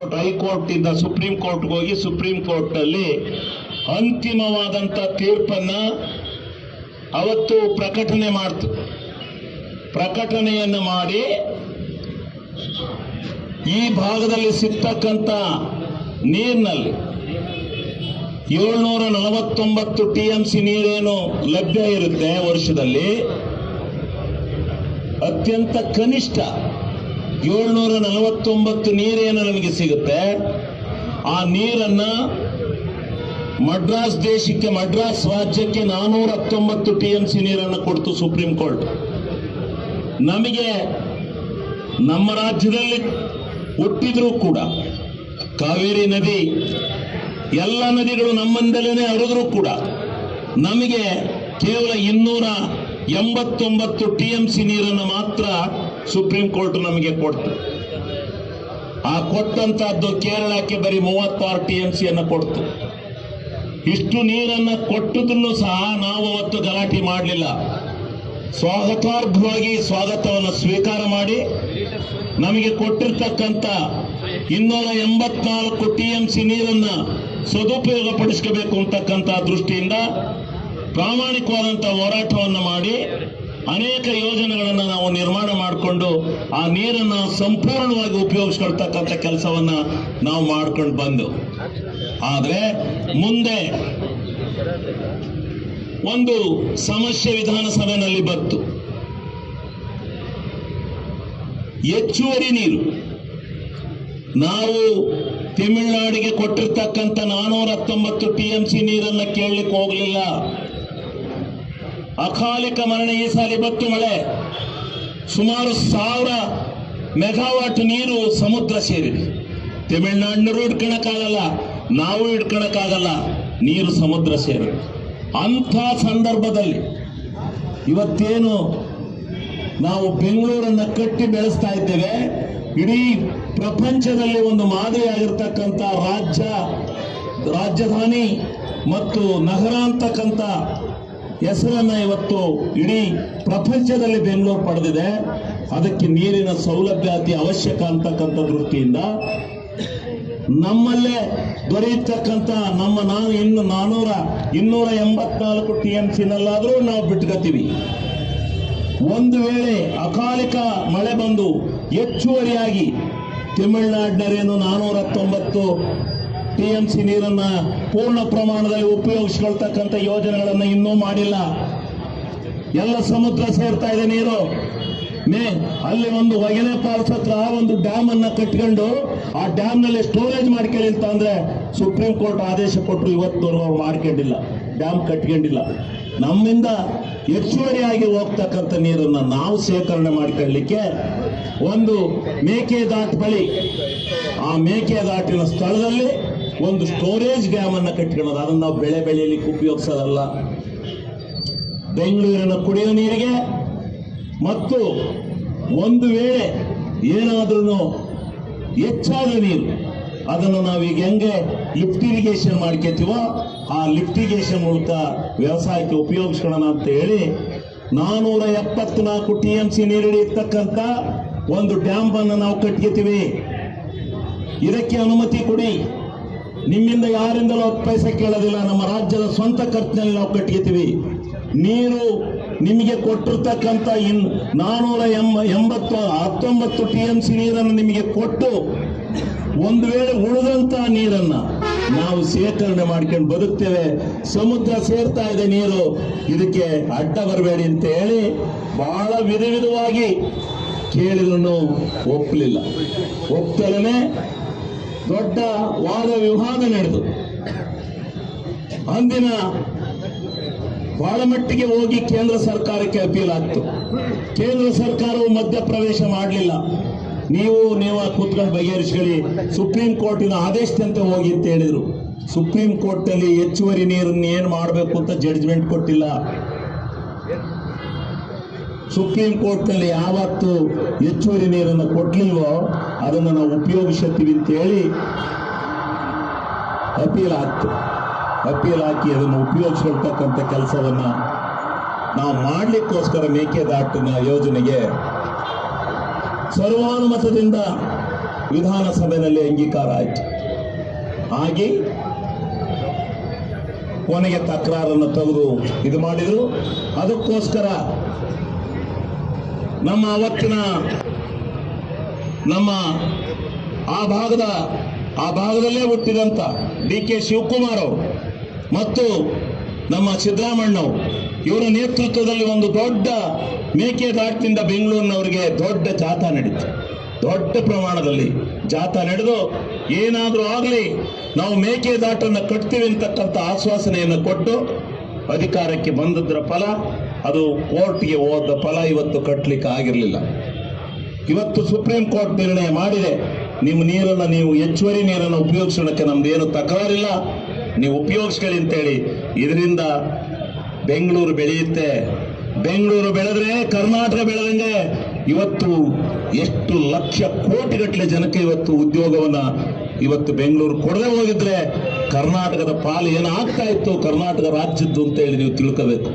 High court ಇಂದ supreme ಕೋರ್ಟ್ಗೆ ಹೋಗಿ ಸುಪ್ರೀಂ ಕೋರ್ಟ್ನಲ್ಲಿ ಅಂತಿಮವಾದಂತ ತೀರ್ಪನ್ನ ಅವತ್ತು ಪ್ರಕಟಣೆ ಮಾಡ್ತು. ಪ್ರಕಟಣೆಯನ್ನು ಮಾಡಿ ಈ ಭಾಗದಲ್ಲಿ ಸಿಗ್ತಕ್ಕಂಥ ನೀರಿನಲ್ಲಿ ಏಳ್ನೂರ ನಲವತ್ತೊಂಬತ್ತು ಟಿ ಎಂ ಸಿ ನೀರೇನು ಲಭ್ಯ ಇರುತ್ತೆ ವರ್ಷದಲ್ಲಿ? ಅತ್ಯಂತ ಕನಿಷ್ಠ ಏಳ್ನೂರ ನಲವತ್ತೊಂಬತ್ತು ನೀರೇನು ನಮಗೆ ಸಿಗುತ್ತೆ? ಆ ನೀರನ್ನ ಮಡ್ರಾಸ್ ದೇಶಕ್ಕೆ, ಮಡ್ರಾಸ್ ರಾಜ್ಯಕ್ಕೆ ನಾನೂರ ಹತ್ತೊಂಬತ್ತು ಟಿ ಎಂ ಸಿ ನೀರನ್ನು ಕೊಡ್ತು ಸುಪ್ರೀಂ ಕೋರ್ಟ್. ನಮಗೆ ನಮ್ಮ ರಾಜ್ಯದಲ್ಲಿ ಹುಟ್ಟಿದ್ರೂ ಕೂಡ ಕಾವೇರಿ ನದಿ, ಎಲ್ಲ ನದಿಗಳು ನಮ್ಮಂದಲೇ ಹರಿದ್ರೂ ಕೂಡ ನಮಗೆ ಕೇವಲ ಇನ್ನೂರ ಎಂಬತ್ತೊಂಬತ್ತು ಟಿ ಎಂ ಸಿ ನೀರನ್ನು ಮಾತ್ರ ಸುಪ್ರೀಂ ಕೋರ್ಟ್ ನಮಗೆ ಕೊಡ್ತು. ಆ ಕೊಟ್ಟಂತಹದ್ದು ಕೇರಳಕ್ಕೆ ಬರೀ ಮೂವತ್ತಾರು ಟಿ ಎಂ ಸಿಯನ್ನು ಕೊಡ್ತು. ಇಷ್ಟು ನೀರನ್ನು ಕೊಟ್ಟದನ್ನು ಸಹ ನಾವು ಅವತ್ತು ಗಲಾಟೆ ಮಾಡಲಿಲ್ಲ. ಸ್ವಾಗತಾರ್ಹವಾಗಿ ಸ್ವಾಗತವನ್ನು ಸ್ವೀಕಾರ ಮಾಡಿ ನಮಗೆ ಕೊಟ್ಟಿರ್ತಕ್ಕಂಥ ಇನ್ನೂರ ಎಂಬತ್ನಾಲ್ಕು ಟಿ ಎಂ ಸಿ ನೀರನ್ನ ಸದುಪಯೋಗ ಪಡಿಸ್ಕೋಬೇಕು ಅಂತಕ್ಕಂಥ ದೃಷ್ಟಿಯಿಂದ ಪ್ರಾಮಾಣಿಕವಾದಂಥ ಹೋರಾಟವನ್ನು ಮಾಡಿ ಅನೇಕ ಯೋಜನೆಗಳನ್ನು ನಾವು ನಿರ್ಮಾಣ ಮಾಡಿಕೊಂಡು ಆ ನೀರನ್ನು ಸಂಪೂರ್ಣವಾಗಿ ಉಪಯೋಗಿಸ್ಕೊಳ್ತಕ್ಕಂಥ ಕೆಲಸವನ್ನ ನಾವು ಮಾಡ್ಕೊಂಡು ಬಂದು. ಆದರೆ ಮುಂದೆ ಒಂದು ಸಮಸ್ಯೆ ವಿಧಾನಸಭೆಯಲ್ಲಿ ಬಂತು. ಹೆಚ್ಚುವರಿ ನೀರು. ನಾವು ತಮಿಳುನಾಡಿಗೆ ಕೊಟ್ಟಿರ್ತಕ್ಕಂಥ ನಾನೂರ ಹತ್ತೊಂಬತ್ತು ಟಿ ಎಂ ಸಿ ನೀರನ್ನು ಕೇಳಲಿಕ್ಕೆ ಹೋಗಲಿಲ್ಲ. ಅಕಾಲಿಕ ಮರಣ ಈ ಸಾರಿ ಬತ್ತು ಮಳೆ. ಸುಮಾರು ಸಾವಿರ ಮೆಗಾವಾಟ್ ನೀರು ಸಮುದ್ರ ಸೇರಿದೆ. ತಮಿಳುನಾಡಿನವರು ಹಿಡ್ಕೊಳಕ್ಕಾಗಲ್ಲ ನಾವು ಹಿಡ್ಕೊಳಕ್ಕಾಗಲ್ಲ ನೀರು ಸಮುದ್ರ ಸೇರಿದೆ. ಅಂಥ ಸಂದರ್ಭದಲ್ಲಿ ಇವತ್ತೇನು ನಾವು ಬೆಂಗಳೂರನ್ನು ಕಟ್ಟಿ ಬೆಳೆಸ್ತಾ ಇದ್ದೇವೆ, ಇಡೀ ಪ್ರಪಂಚದಲ್ಲಿ ಒಂದು ಮಾದರಿಯಾಗಿರ್ತಕ್ಕಂಥ ರಾಜ್ಯ, ರಾಜಧಾನಿ ಮತ್ತು ನಗರ ಅಂತಕ್ಕಂಥ ಹೆಸರನ್ನ ಇವತ್ತು ಇಡೀ ಪ್ರಪಂಚದಲ್ಲಿ ಬೆಂಗಳೂರು ಪಡೆದಿದೆ. ಅದಕ್ಕೆ ನೀರಿನ ಸೌಲಭ್ಯ ಅತಿ ಅವಶ್ಯಕ ಅಂತಕ್ಕಂಥ ದೃಷ್ಟಿಯಿಂದ ನಮ್ಮಲ್ಲೇ ದೊರೆಯತಕ್ಕಂಥ ನಮ್ಮ ನಾನು ಇನ್ನು ನಾನೂರ ಇನ್ನೂರ ಎಂಬತ್ನಾಲ್ಕು ಟಿ ಎಂ ಸಿನಲ್ಲಾದರೂ ನಾವು ಬಿಟ್ಕೋತೀವಿ ಒಂದು ವೇಳೆ ಅಕಾಲಿಕ ಮಳೆ ಬಂದು ಹೆಚ್ಚುವರಿಯಾಗಿ ತಮಿಳುನಾಡಿನರೇನು ನಾನೂರ ಹತ್ತೊಂಬತ್ತು ಟಿ ಎಂ ಸಿ ನೀರನ್ನ ಪೂರ್ಣ ಪ್ರಮಾಣದಲ್ಲಿ ಉಪಯೋಗಿಸ್ಕೊಳ್ತಕ್ಕಂಥ ಯೋಜನೆಗಳನ್ನು ಇನ್ನೂ ಮಾಡಿಲ್ಲ. ಎಲ್ಲ ಸಮುದ್ರ ಸೇರ್ತಾ ಇದೆ ನೀರು. ಮೇ, ಅಲ್ಲಿ ಒಂದು ಹೊಗೆನೆ ಫಾಲ್ಸ್ ಹತ್ರ ಒಂದು ಡ್ಯಾಮ್ ಅನ್ನ ಕಟ್ಕೊಂಡು ಆ ಡ್ಯಾಮ್ನಲ್ಲಿ ಸ್ಟೋರೇಜ್ ಮಾಡ್ಕೊಳ್ಳಿ ಅಂತ ಅಂದ್ರೆ ಸುಪ್ರೀಂ ಕೋರ್ಟ್ ಆದೇಶ ಕೊಟ್ಟರು ಇವತ್ತು ಮಾಡ್ಕೊಂಡಿಲ್ಲ. ಡ್ಯಾಮ್ ಕಟ್ಕೊಂಡಿಲ್ಲ. ನಮ್ಮಿಂದ ಹೆಚ್ಚುವರಿಯಾಗಿ ಹೋಗ್ತಕ್ಕಂಥ ನೀರನ್ನ ನಾವು ಶೇಖರಣೆ ಮಾಡ್ಕೊಳ್ಳಿಕ್ಕೆ ಒಂದು ಮೇಕೆದಾಟು ಬಳಿ, ಆ ಮೇಕೆದಾಟಿನ ಸ್ಥಳದಲ್ಲಿ ಒಂದು ಸ್ಟೋರೇಜ್ ಡ್ಯಾಮ್ ಅನ್ನ ಕಟ್ಕೊಳ್ಳೋದು ಅದನ್ನ ನಾವು ಬೆಳೆ ಬೆಳೆಯಲಿಕ್ಕೆ ಉಪಯೋಗಿಸೋದಲ್ಲ. ಬೆಂಗಳೂರಿನ ಕುಡಿಯೋ ನೀರಿಗೆ ಮತ್ತು ಒಂದು ವೇಳೆ ಏನಾದ್ರೂ ಹೆಚ್ಚಾದ ನೀರು ಅದನ್ನು ನಾವೀಗ ಹೆಂಗೆ ಲಿಫ್ಟ್ ಇರಿಗೇಷನ್ ಮಾಡ್ಕೋತೀವೋ ಆ ಲಿಫ್ಟ್ ಇರಿಗೇಷನ್ ಮೂಲಕ ವ್ಯವಸಾಯಕ್ಕೆ ಉಪಯೋಗಿಸ್ಕೊಳ್ಳೋಣ ಅಂತ ಹೇಳಿ ನಾನೂರ ಎಪ್ಪತ್ನಾಲ್ಕು ಟಿ ಎಂ ಸಿ ನೀರು ಹಿಡಿಯತಕ್ಕಂಥ ಒಂದು ಡ್ಯಾಮ್ ಅನ್ನು ನಾವು ಕಟ್ಕೋತೀವಿ. ಇದಕ್ಕೆ ಅನುಮತಿ ಕೊಡಿ. ನಿಮ್ಮಿಂದ ಯಾರಿಂದಲೂ ಹತ್ತು ಪೈಸೆ ಕೇಳೋದಿಲ್ಲ, ನಮ್ಮ ರಾಜ್ಯದ ಸ್ವಂತ ಖರ್ಚಿನಲ್ಲಿ ನಾವು ಕಟ್ಕೊತೀವಿ. ನೀರು ನಿಮಗೆ ಕೊಟ್ಟಿರ್ತಕ್ಕಂಥ ಇನ್ ನಾನೂರ ಎಂಬ, ಎಂಬತ್ತು, ಹತ್ತೊಂಬತ್ತು ಟಿ ಎಂ ಸಿ ನೀರನ್ನು ನಿಮಗೆ ಕೊಟ್ಟು ಒಂದು ವೇಳೆ ಉಳಿದಂತ ನೀರನ್ನ ನಾವು ಶೇಖರಣೆ ಮಾಡ್ಕೊಂಡು ಬದುಕ್ತೇವೆ. ಸಮುದ್ರ ಸೇರ್ತಾ ಇದೆ ನೀರು. ಇದಕ್ಕೆ ಅಡ್ಡ ಬರಬೇಡಿ ಅಂತ ಹೇಳಿ ಬಹಳ ವಿಧ ವಿಧವಾಗಿ ಕೇಳಿದ್ರು ಒಪ್ಪಲಿಲ್ಲ. ಒಪ್ತಲೇ ದೊಡ್ಡ ವಾದ ವಿವಾದ ನಡೆದು ಅಂದಿನ ಬಹಳ ಮಟ್ಟಿಗೆ ಹೋಗಿ ಕೇಂದ್ರ ಸರ್ಕಾರಕ್ಕೆ ಅಪೀಲ್ ಆಗ್ತು. ಕೇಂದ್ರ ಸರ್ಕಾರವು ಮಧ್ಯಪ್ರವೇಶ ಮಾಡಲಿಲ್ಲ. ನೀವು ನೀವು ಕೂತ್ಕೊಂಡು ಬಗೆಹರಿಸ್ಕೊಳ್ಳಿ. ಸುಪ್ರೀಂ ಕೋರ್ಟಿನ ಆದೇಶದಂತೆ ಹೋಗಿ ಅಂತ ಹೇಳಿದರು. ಸುಪ್ರೀಂ ಕೋರ್ಟಲ್ಲಿ ಹೆಚ್ಚುವರಿ ನೀರನ್ನು ಏನು ಮಾಡಬೇಕು ಅಂತ ಜಡ್ಜ್ಮೆಂಟ್ ಕೊಟ್ಟಿಲ್ಲ. ಸುಪ್ರೀಂ ಕೋರ್ಟ್ನಲ್ಲಿ ಯಾವತ್ತು ಹೆಚ್ಚುವರಿ ನೀರನ್ನು ಕೊಡ್ಲಿಲ್ವೋ ಅದನ್ನು ನಾವು ಉಪಯೋಗಿಸುತ್ತೀವಿ ಅಂತ ಹೇಳಿ ಅಪೀಲ್ ಆಗ್ತು ಅಪೀಲ್ ಹಾಕಿ ಅದನ್ನು ಉಪಯೋಗಿಸ್ಕೊಳ್ತಕ್ಕಂಥ ಕೆಲಸವನ್ನು ನಾವು ಮಾಡಲಿಕ್ಕೋಸ್ಕರ ಮೇಕೆದಾಟಿನ ಯೋಜನೆಗೆ ಸರ್ವಾನುಮತದಿಂದ ವಿಧಾನಸಭೆಯಲ್ಲಿ ಅಂಗೀಕಾರ ಆಯಿತು. ಹಾಗೆ ಕೊನೆಗೆ ತಕರಾರನ್ನು ತೆಗೆದು ಇದು ಮಾಡಿದರು. ಅದಕ್ಕೋಸ್ಕರ ನಮ್ಮ ಅವತ್ತಿನ ನಮ್ಮ ಆ ಭಾಗದ, ಆ ಭಾಗದಲ್ಲೇ ಹುಟ್ಟಿದಂತ ಡಿ ಕೆ ಶಿವಕುಮಾರ್ ಅವರು ಮತ್ತು ನಮ್ಮ ಸಿದ್ದರಾಮಣ್ಣ ಇವರ ನೇತೃತ್ವದಲ್ಲಿ ಒಂದು ದೊಡ್ಡ ಮೇಕೆದಾಟಿನಿಂದ ಬೆಂಗಳೂರಿನವರಿಗೆ ದೊಡ್ಡ ಜಾಥಾ ನಡೀತು. ದೊಡ್ಡ ಪ್ರಮಾಣದಲ್ಲಿ ಜಾಥಾ ನಡೆದು ಏನಾದರೂ ಆಗಲಿ ನಾವು ಮೇಕೆದಾಟನ್ನು ಕಟ್ತೀವಿ ಅಂತಕ್ಕಂಥ ಆಶ್ವಾಸನೆಯನ್ನು ಕೊಟ್ಟು ಅಧಿಕಾರಕ್ಕೆ ಬಂದದ್ರ ಫಲ ಅದು ಕೋರ್ಟ್ಗೆ ಹೋದ ಫಲ ಇವತ್ತು ಕಟ್ಟಲಿಕ್ಕೆ ಆಗಿರಲಿಲ್ಲ. ಇವತ್ತು ಸುಪ್ರೀಂ ಕೋರ್ಟ್ ನಿರ್ಣಯ ಮಾಡಿದೆ, ನಿಮ್ಮ ನೀರನ್ನು ನೀವು ಹೆಚ್ಚುವರಿ ನೀರನ್ನು ಉಪಯೋಗಿಸೋಣಕ್ಕೆ ನಮ್ದೇನು ತಕರಾರಿಲ್ಲ. ನೀವು ಉಪಯೋಗಿಸ್ಕೊಳ್ಳಿ ಅಂತೇಳಿ ಇದರಿಂದ ಬೆಂಗಳೂರು ಬೆಳೆಯುತ್ತೆ. ಬೆಂಗಳೂರು ಬೆಳೆದ್ರೆ ಕರ್ನಾಟಕ ಬೆಳೆದಂಗೆ ಇವತ್ತು ಎಷ್ಟು ಲಕ್ಷ ಕೋಟಿಗಟ್ಟಲೆ ಜನಕ್ಕೆ ಇವತ್ತು ಉದ್ಯೋಗವನ್ನ ಇವತ್ತು ಬೆಂಗಳೂರು ಕೊಡದೆ ಹೋಗಿದ್ರೆ ಕರ್ನಾಟಕದ ಪಾಲು ಏನಾಗ್ತಾ ಇತ್ತು, ಕರ್ನಾಟಕ ರಾಜ್ಯದ್ದು ಅಂತೇಳಿ ನೀವು ತಿಳ್ಕೋಬೇಕು.